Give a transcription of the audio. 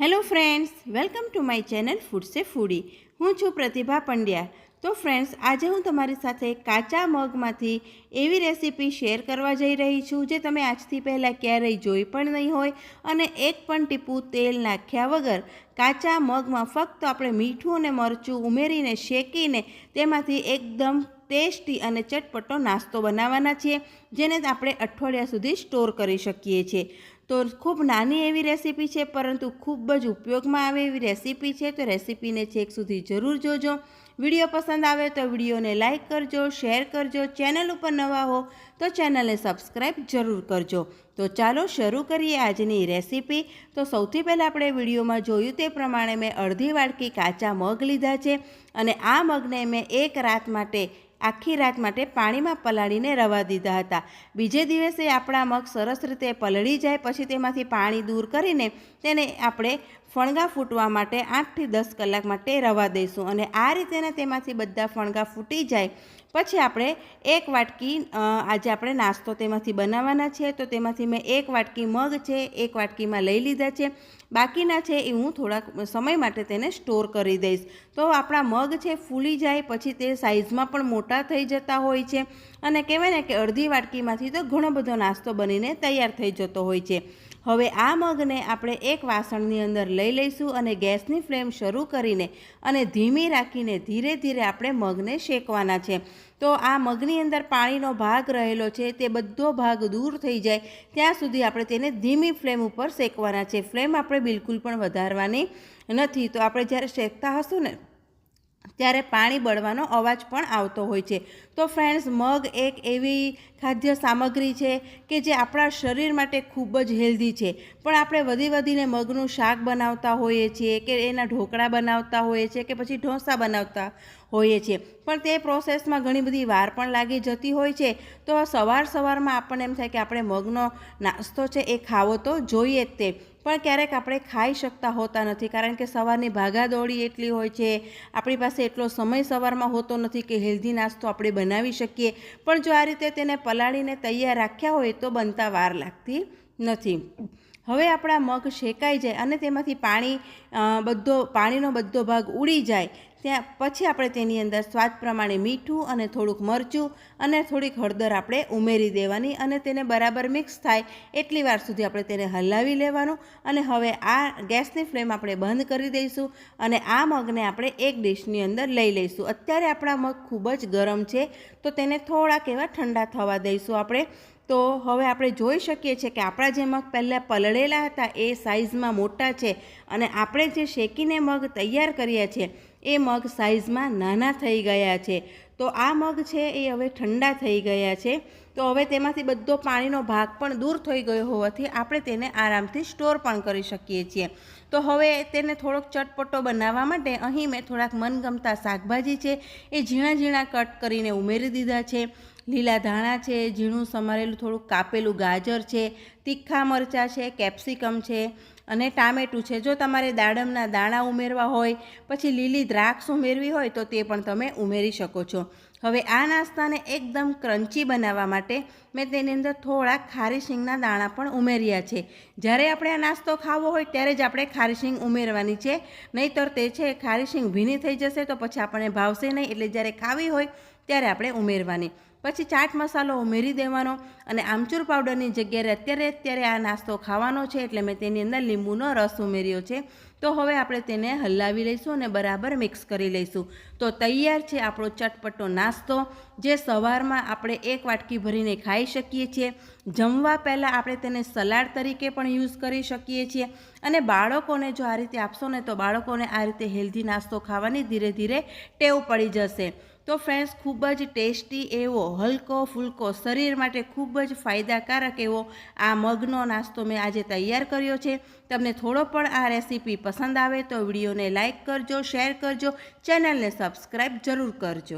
Hello friends, welcome to my channel ફૂડસે foodie. હું છું પ્રતિભા પંડ્યા. તો ફ્રેન્ડ્સ, આજે હું તમારી સાથે કાચા મગમાંથી એવી રેસીપી શેર કરવા જઈ રહી છું જે તમે આજથી પહેલાં ક્યારેય જોઈ પણ નહીં હોય અને એક પણ ટીપું તેલ નાખ્યા વગર કાચા મગમાં ફક્ત આપણે મીઠું અને મરચું ઉમેરીને શેકીને તેમાંથી એકદમ ટેસ્ટી અને ચટપટો નાસ્તો બનાવવાના છીએ, જેને આપણે અઠવાડિયા સુધી સ્ટોર કરી શકીએ છીએ. તો ખૂબ નાની એવી રેસીપી છે, પરંતુ ખૂબ જ ઉપયોગમાં આવે એવી રેસીપી છે. તો રેસીપીને છેક સુધી જરૂર જોજો. વીડિયો પસંદ આવે તો વિડીયોને લાઇક કરજો, શેર કરજો. ચેનલ ઉપર નવા હો તો ચેનલને સબસ્ક્રાઈબ જરૂર કરજો. તો ચાલો શરૂ કરીએ આજની રેસીપી. તો સૌથી પહેલાં આપણે વિડીયોમાં જોયું તે પ્રમાણે મેં અડધી વાડકી કાચા મગ લીધા છે અને આ મગને મેં એક રાત માટે, આખી રાત માટે પાણીમાં પલાળીને રવા દીધા હતા. બીજે દિવસે આપણા મગ સરસ રીતે પલળી જાય, પછી તેમાંથી પાણી દૂર કરીને તેને આપણે ફણગા ફૂટવા માટે આઠથી દસ કલાક માટે રવા દઈશું અને આ રીતેના તેમાંથી બધા ફણગા ફૂટી જાય પછી આપણે એક વાટકી આજે આપણે નાસ્તો તેમાંથી બનાવવાના છે. તો તેમાંથી મેં એક વાટકી મગ છે, એક વાટકીમાં લઈ લીધા છે. બાકીના છે એ હું થોડાક સમય માટે તેને સ્ટોર કરી દઈશ. તો આપણા મગ છે ફૂલી જાય, પછી તે સાઇઝમાં પણ મોટા થઈ જતા હોય છે. અને કહેવાય ને કે અડધી વાટકીમાંથી તો ઘણો બધો નાસ્તો બનીને તૈયાર થઈ જતો હોય છે. હવે આ મગને આપણે એક વાસણની અંદર લઈ લઈશું અને ગેસની ફ્લેમ શરૂ કરીને અને ધીમી રાખીને ધીરે ધીરે આપણે મગને શેકવાના છે. તો આ મગની અંદર પાણીનો ભાગ રહેલો છે તે બધો ભાગ દૂર થઈ જાય. ત્યાં સુધી આપણે તેને ધીમી ફ્લેમ ઉપર શેકવાના છે. ફ્લેમ આપણે બિલકુલ પણ વધારવાની નથી. તો આપણે જ્યારે શેકતા હશું ને, ત્યારે પાણી બળવાનો અવાજ પણ આવતો હોય છે. તો ફ્રેન્ડ્સ મગ એક એવી ખાદ્ય સામગ્રી છે કે જે આપણા શરીર માટે ખૂબ જ હેલ્ધી છે. પણ આપણે વધી વધીને મગનું શાક બનાવતા હોઈએ છીએ કે એના ઢોકળા બનાવતા હોઈએ છીએ કે પછી ઢોસા બનાવતા હોઈએ છીએ. પણ તે પ્રોસેસમાં ઘણી બધી વાર પણ લાગી જતી હોય છે. તો સવાર સવારમાં આપણને એમ થાય કે આપણે મગનો નાસ્તો છે એ ખાવો તો જોઈએ જ તે. પણ ક્યારેક આપણે ખાઈ શકતા હોતા નથી, કારણ કે સવારની ભાગાદોડી એટલી હોય છે, આપણી પાસે એટલો સમય સવારમાં હોતો નથી કે હેલ્ધી નાસ્તો આપણે બનાવી શકીએ. પણ જો આ રીતે તેને પલાળીને તૈયાર રાખ્યા હોય તો બનતા વાર લાગતી નથી. હવે આપણા મગ શેકાઈ જાય અને તેમાંથી પાણી બધો, પાણીનો બધો ભાગ ઉડી જાય. ત્યાં પછી આપણે તેની અંદર સ્વાદ પ્રમાણે મીઠું અને થોડુંક મરચું અને થોડીક હળદર આપણે ઉમેરી દેવાની અને તેને બરાબર મિક્સ થાય એટલી વાર સુધી આપણે તેને હલાવી લેવાનું અને હવે આ ગેસની ફ્લેમ આપણે બંધ કરી દઈશું અને આ મગને આપણે એક ડિશની અંદર લઈ લઈશું. અત્યારે આપણા મગ ખૂબ જ ગરમ છે, તો તેને થોડાક એવા ઠંડા થવા દઈશું આપણે. તો હવે આપણે જોઈ શકીએ છીએ કે આપણા જે મગ પહેલાં પલળેલા હતા એ સાઇઝમાં મોટા છે અને આપણે જે શેકીને મગ તૈયાર કર્યા છે એ મગ સાઇઝમાં નાના થઈ ગયા છે. તો આ મગ છે એ હવે ઠંડા થઈ ગયા છે. તો હવે તેમાંથી બધો પાણીનો ભાગ પણ દૂર થઈ ગયો હોવાથી આપણે તેને આરામથી સ્ટોર પણ કરી શકીએ છીએ. તો હવે તેને થોડોક ચટપટો બનાવવા માટે અહીં મેં થોડાક મનગમતા શાકભાજી છે એ ઝીણા ઝીણા કટ કરીને ઉમેરી દીધા છે. લીલા ધાણા છે, ઝીણું સમારેલું થોડુંક કાપેલું ગાજર છે, તીખા મરચાં છે, કેપ્સિકમ છે અને ટામેટું છે. જો તમારે દાડમના દાણા ઉમેરવા હોય, પછી લીલી દ્રાક્ષ ઉમેરવી હોય, તો તે પણ તમે ઉમેરી શકો છો. હવે આ નાસ્તાને એકદમ ક્રન્ચી બનાવવા માટે મેં તેની અંદર થોડા ખારી શીંગના દાણા પણ ઉમેર્યા છે. જ્યારે આપણે આ નાસ્તો ખાવો હોય, ત્યારે જ આપણે ખારી શીંગ ઉમેરવાની છે. નહીંતર તે છે, ખારી શીંગ ભીની થઈ જશે, તો પછી આપણને ભાવશે નહીં. એટલે જ્યારે ખાવી હોય, ત્યારે આપણે ઉમેરવાની. પછી ચાટ મસાલો ઉમેરી દેવાનો અને આમચૂર પાવડરની જગ્યાએ અત્યારે અત્યારે આ નાસ્તો ખાવાનો છે એટલે મેં તેની અંદર લીંબુનો રસ ઉમેર્યો છે. તો હવે આપણે તેને હલાવી લઈશું અને બરાબર મિક્સ કરી લઈશું. તો તૈયાર છે આપણો ચટપટો નાસ્તો, જે સવારમાં આપણે એક વાટકી ભરીને ખાઈ શકીએ છીએ. જમવા પહેલાં આપણે તેને સલાડ તરીકે પણ યુઝ કરી શકીએ છીએ. અને બાળકોને જો આ રીતે આપશો ને તો બાળકોને આ રીતે હેલ્ધી નાસ્તો ખાવાની ધીરે ધીરે ટેવ પડી જશે. તો ફ્રેન્ડ્સ ખૂબ જ ટેસ્ટી એવો હલકો ફૂલકો શરીર માટે ખૂબ જ ફાયદાકારક એવો આ મગનો નાસ્તો મેં આજે તૈયાર કર્યો છે. તમને થોડો પણ આ રેસીપી પસંદ આવે તો વિડીયોને લાઇક કરજો શેર કરજો ચેનલને સબસ્ક્રાઈબ જરૂર કરજો.